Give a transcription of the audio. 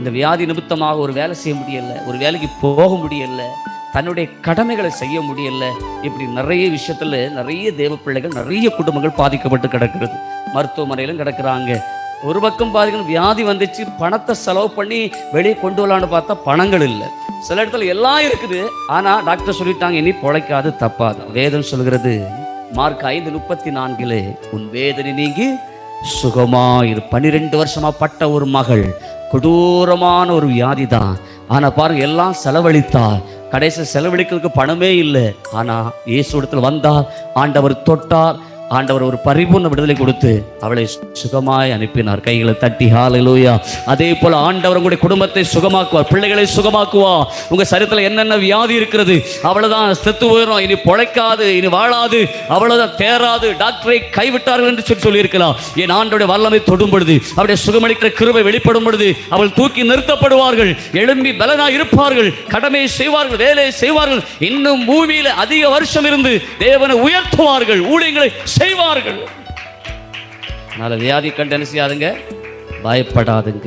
இந்த வியாதி நிமித்தமாக ஒரு வேலை செய்ய முடியல ஒரு வேலைக்கு போக முடியல தன்னுடைய கடமைகளை செய்ய முடியல இப்படி நிறைய விஷயத்துல நிறைய தேவ பிள்ளைகள் நிறைய குடும்பங்கள் பாதிக்கப்பட்டு கிடக்கிறது. மருத்துவமனையிலும் கிடக்கிறாங்க. ஒரு பக்கம் பாதிக்கணும் வியாதி வந்துச்சு பணத்தை செலவு பண்ணி வெளியே கொண்டு வரலான்னு பார்த்தா பணங்கள் இல்லை. சில இடத்துல எல்லாம் இருக்குது ஆனா டாக்டர் சொல்லிட்டாங்க இனி பொழைக்காது தப்பாது. வேதம் சொல்கிறது மார்க் ஐந்து முப்பத்தி நான்கிலே உன் வேதனை நீங்கி சுகமாயிரு. பன்னிரெண்டு வருஷமா பட்ட ஒரு மகள் கொடூரமான ஒரு வியாதி தான் ஆனால் பாருங்க எல்லாம் செலவழித்தார் கடைசி செலவழிக்கிறதுக்கு பணமே இல்லை. ஆனால் இயேசு இடத்துல வந்தார் ஆண்டவர் தொட்டார் ஆண்டவர் ஒரு பரிபூர்ண விடுதலை கொடுத்து அவளை சுகமாய் அனுப்பினார். கைகளை தட்டி ஹாலலூயா அதே போல ஆண்டவர் உங்களுடைய குடும்பத்தை சுகமாக்குவார் பிள்ளைகளை சுகமாக்குவார். உங்க சரீரத்தில் என்னென்ன வியாதி இருக்கிறது அவ்வளவுதான் செத்து போயிடும் இனி பொழைக்காது இனி வாழாது அவ்வளவுதான் தேராது டாக்டரை கைவிட்டார்கள் என்று சொல்லி சொல்லியிருக்கலாம். என் ஆண்டோடைய வல்லமை தொடும் பொழுது அவருடைய சுகமளிக்கிற கிருவை வெளிப்படும் பொழுது அவள் தூக்கி நிறுத்தப்படுவார்கள் எழும்பி பலனாய் இருப்பார்கள் கடமையை செய்வார்கள் வேலையை செய்வார்கள். இன்னும் பூமியில அதிக வருஷம் இருந்து தேவனை உயர்த்துவார்கள் ஊழியங்களை செய்வார்கள். அதனால வியாதி கண்டு என்ன செய்யாதுங்க? பயப்படாதுங்க.